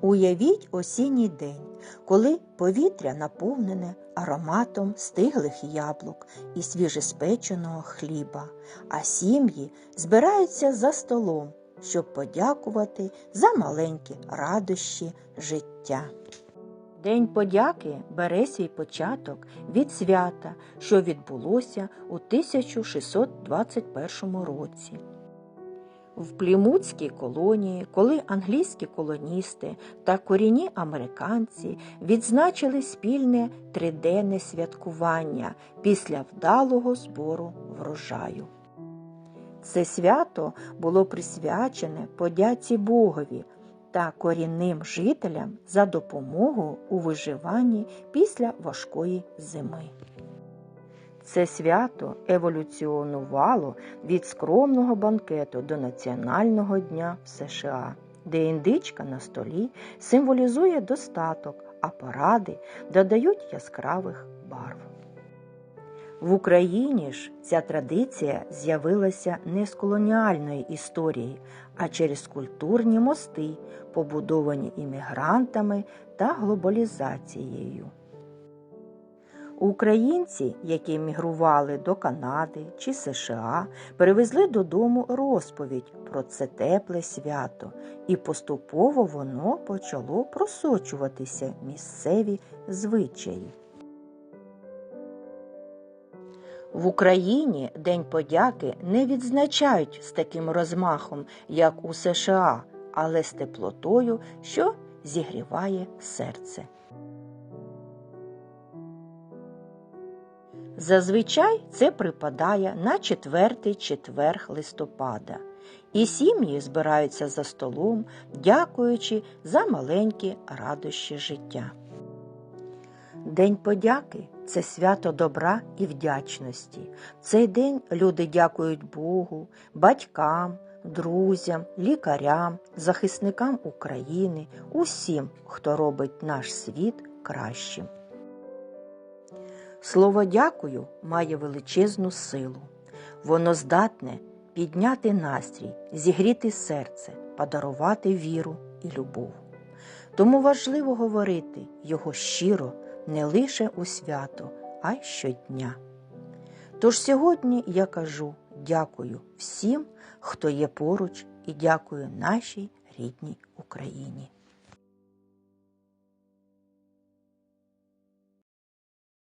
Уявіть осінній день, коли повітря наповнене ароматом стиглих яблук і свіжеспеченого хліба, а сім'ї збираються за столом, щоб подякувати за маленькі радощі життя. День подяки бере свій початок від свята, що відбулося у 1621 році. В Плімутській колонії, коли англійські колоністи та корінні американці відзначили спільне триденне святкування після вдалого збору врожаю. Це свято було присвячене подяці Богові та корінним жителям за допомогу у виживанні після важкої зими. Це свято еволюціонувало від скромного банкету до Національного дня в США, де індичка на столі символізує достаток, а паради додають яскравих барв. В Україні ж ця традиція з'явилася не з колоніальної історії, а через культурні мости, побудовані іммігрантами та глобалізацією. Українці, які мігрували до Канади чи США, перевезли додому розповідь про це тепле свято, і поступово воно почало просочуватися місцеві звичаї. В Україні День подяки не відзначають з таким розмахом, як у США, але з теплотою, що зігріває серце. Зазвичай це припадає на четвертий четверг листопада, і сім'ї збираються за столом, дякуючи за маленькі радощі життя. День подяки це свято добра і вдячності. В цей день люди дякують Богу, батькам, друзям, лікарям, захисникам України, усім, хто робить наш світ кращим. Слово дякую має величезну силу. Воно здатне підняти настрій, зігріти серце, подарувати віру і любов. Тому важливо говорити його щиро не лише у свято, а й щодня. Тож сьогодні я кажу дякую всім, хто є поруч, і дякую нашій рідній Україні.